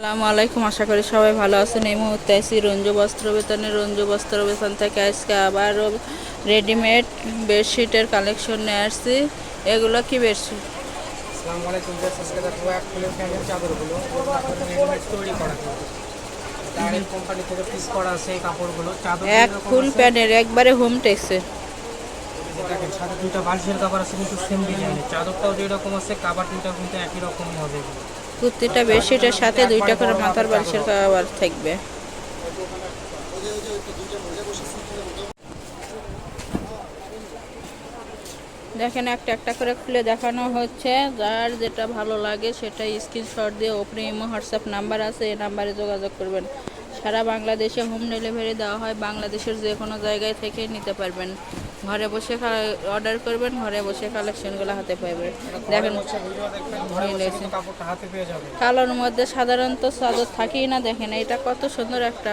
আসসালামু আলাইকুম আশা করি সবাই ভালো আছেন। এই মুহূর্তে আছি রঞ্জু বস্ত্র বেতনে রঞ্জু বস্ত্র বেতন থেকে আজকে আবারও রেডিমেড বেডশিটের কালেকশন নিয়ে আসছি। এগুলো কি বেডশিট? এক ফুল প্যানের একবারে হোম টেক্সে সাথে দুইটা বালিশের কাপড় আছে কিন্তু সেম ডিজাইনের চাদরটাও যেরকম আছে কাবার দুইটা কিন্তু একই রকমই হবে। প্রত্যেকটা বেডশিটের সাথে দুইটা করে মাথার বালিশের কাবার থাকবে। দেখেন, একটা একটা করে খুলে দেখানো হচ্ছে। যার যেটা ভালো লাগে সেটা স্ক্রিনশট দিয়ে ওপরে ইমো হোয়াটসঅ্যাপ নাম্বার আছে, এই নাম্বারে যোগাযোগ করবেন। সারা বাংলাদেশে হোম ডেলিভারি দেওয়া হয়, বাংলাদেশের যে কোনো জায়গায় থেকে নিতে পারবেন। ঘরে বসে অর্ডার করবেন ঘরে বসে কালেকশনগুলো হাতে পাবেন দেখেন কালোর মধ্যে সাধারণত চাদর থাকেই না দেখেন এটা কত সুন্দর একটা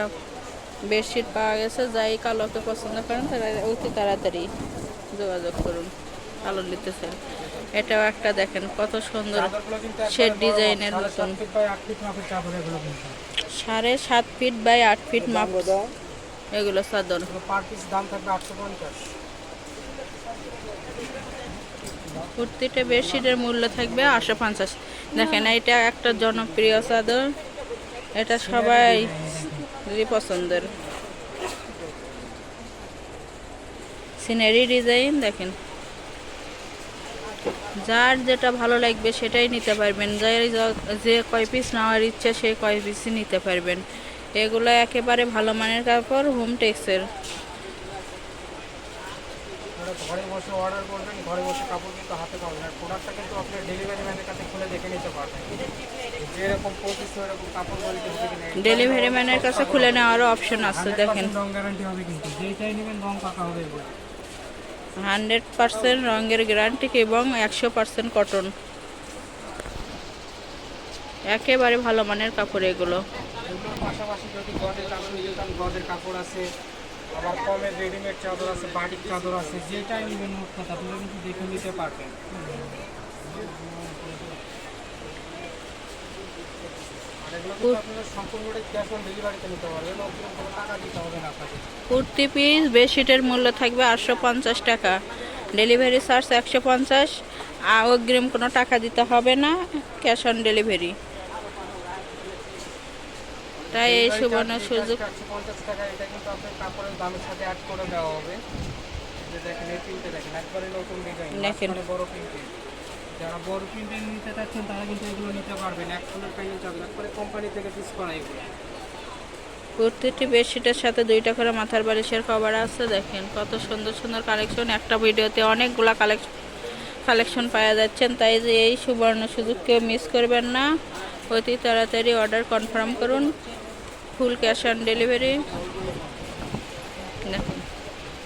বেডশিট পাওয়া গেছে। যাই কালোকে পছন্দ করেন তারা অতি তাড়াতাড়ি যোগাযোগ করুন কালো নিতে চান এটাও একটা দেখেন কত সুন্দর শেড ডিজাইনের মতন সাড়ে সাত ফিট বাই আট ফিট মাপ এগুলো চাদর। পার পিস দাম থাকবে আটশো পঞ্চাশ। প্রতিটা বেডশিটের মূল্য থাকবে আটশো পঞ্চাশ। দেখেন এটা একটা জনপ্রিয় চাদর। এটা সবাই পছন্দের। সিনারি ডিজাইন, দেখেন। যার যেটা ভালো লাগবে সেটাই নিতে পারবেন। যার যে কয় পিস নেওয়ার ইচ্ছা সেই কয় পিসই নিতে পারবেন। এগুলো একেবারে ভালো মানের কাপড় হোম টেক্সের আপনারা ঘরে বসে অর্ডার করবেন ঘরে বসে কাপড় কিন্তু হাতে পাবেন আর প্রোডাক্টটা কিন্তু আপনার ডেলিভারি ম্যানের কাছে খুলে দেখে নিতে পারবেন। যেরকম পঁচিশ এরকম কাপড় কোয়ালিটি হবে কিনা ডেলিভারি ম্যানের কাছে খুলে নেওয়ারও অপশন আছে দেখেন। রং গ্যারান্টি হবে কিন্তু। যেটাই নেবেন রং পাকা হবে এগুলো। হান্ড্রেড পার্সেন্ট রঙের গ্যারান্টি এবং একশো পার্সেন্ট কটন একেবারে ভালো মানের কাপড় এগুলো। পাশাপাশি যদি গদের চান গদের কাপড় আছে। আবার কমের রেডিমেড চাদর আছে বাটিক চাদর আছে যেটাই নেবেন মোট কথা আপনারা কিন্তু দেখে নিতে পারবেন। কুর্তি পিস বেডশিটের মূল্য থাকবে আটশো পঞ্চাশ টাকা। ডেলিভারি চার্জ একশো পঞ্চাশ অগ্রিম কোনো টাকা দিতে হবে না ক্যাশ অন ডেলিভারি তাই এই সুবর্ণ সুযোগ একশো পঞ্চাশ টাকা এটা কিন্তু আপনার কাপড়ের দামের সাথে অ্যাড করে দেওয়া হবে। দেখেন এই প্রিন্টে দেখেন একবারে নতুন ডিজাইন দেখেন। বড় প্রিন্টে যারা বড় প্রিন্টে নিতে চাচ্ছেন তারা কিন্তু এগুলো নিতে পারবেন। এক ফুলের প্যানেল চাবেন একবারে কোম্পানি থেকে পিস করা এগুলো। প্রত্যেকটি বেডশিটের সাথে দুইটা করে মাথার বালিশের কভার আছে দেখেন। কত সুন্দর সুন্দর কালেকশন একটা ভিডিওতে অনেকগুলা কালেকশন কালেকশন পাওয়া যাচ্ছেন তাই যে এই সুবর্ণ সুযোগ কেউ মিস করবেন না। অতি তাড়াতাড়ি অর্ডার কনফার্ম করুন। Full cash on delivery.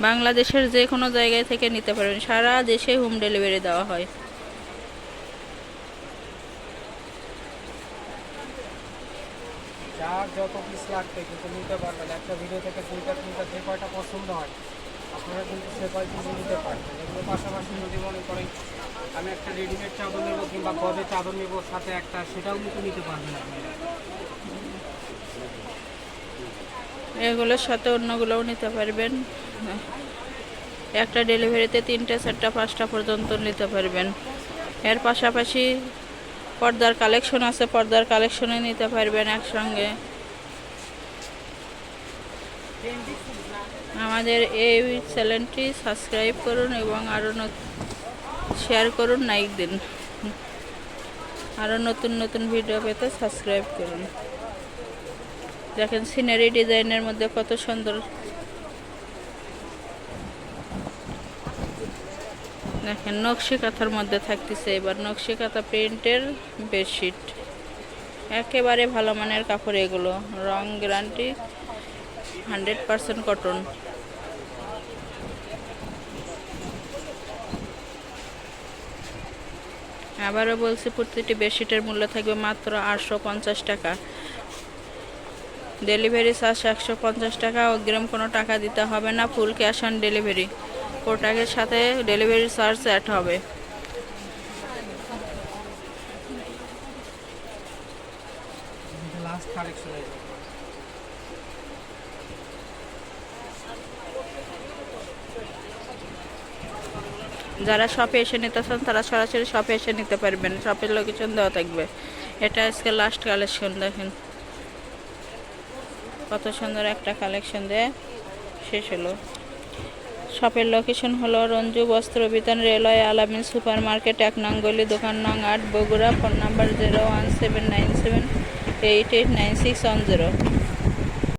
বাংলাদেশের যে কোনো জায়গায় থেকে নিতে পারবেন। সারা দেশে হোম ডেলিভারি দেওয়া হয়। যার যত পিস লাগবে কিন্তু নিতে পারবেন। একটা ভিডিও থেকে দুইটা, তিনটা, যে কয়টা পছন্দ হয়, আপনারা কিন্তু সে কয় পিস নিতে পারবেন। এগুলো পাশাপাশি যদি মনে করেন, আমি একটা রেডিমেড চাদর নেব কিংবা গদের চাদর নেব, সাথে একটা, সেটাও কিন্তু নিতে পারবেন আপনারা। এগুলোর সাথে অন্যগুলোও নিতে পারবেন। একটা ডেলিভারিতে তিনটে, চারটা, পাঁচটা পর্যন্ত নিতে পারবেন। এর পাশাপাশি পর্দার কালেকশন আছে, পর্দার কালেকশনে নিতে পারবেন একসঙ্গে। আমাদের এই চ্যানেলটি সাবস্ক্রাইব করুন এবং আরও শেয়ার করুন, লাইক দিন। আরও নতুন নতুন ভিডিও পেতে সাবস্ক্রাইব করুন। দেখেন সিনারি ডিজাইনের মধ্যে কত সুন্দর। দেখেন নকশি কাঁথার মধ্যে থাকতেছে এবার। নকশি কাঁথা প্রিন্টের বেডশিট একেবারে ভালো মানের কাপড় এগুলো। রং গ্যারান্টি হান্ড্রেড পারসেন্ট কটন আবারও বলছি, প্রতিটি বেডশিটের মূল্য থাকবে মাত্র আটশো পঞ্চাশ টাকা। ডেলিভারি চার্জ একশো পঞ্চাশ টাকা, অগ্রিম কোনো টাকা দিতে হবে না, ফুল ক্যাশ অন ডেলিভারি। প্রোডাক্টের সাথে ডেলিভারি চার্জ অ্যাড হবে। যারা শপে এসে নিতে চান, তারা সরাসরি শপে এসে নিতে পারবেন। শপের লোকেশন দেওয়া থাকবে। এটা আজকে লাস্ট কালেকশন দেখেন। কত সুন্দর একটা কালেকশন দেয় শেষ হলো। শপের লোকেশন হলো Ranju Bastra Bitan railway Alamin super market এক নং গলি, দোকান নং আট, Bogura phone number zero one seven nine seven eight eight nine six one zero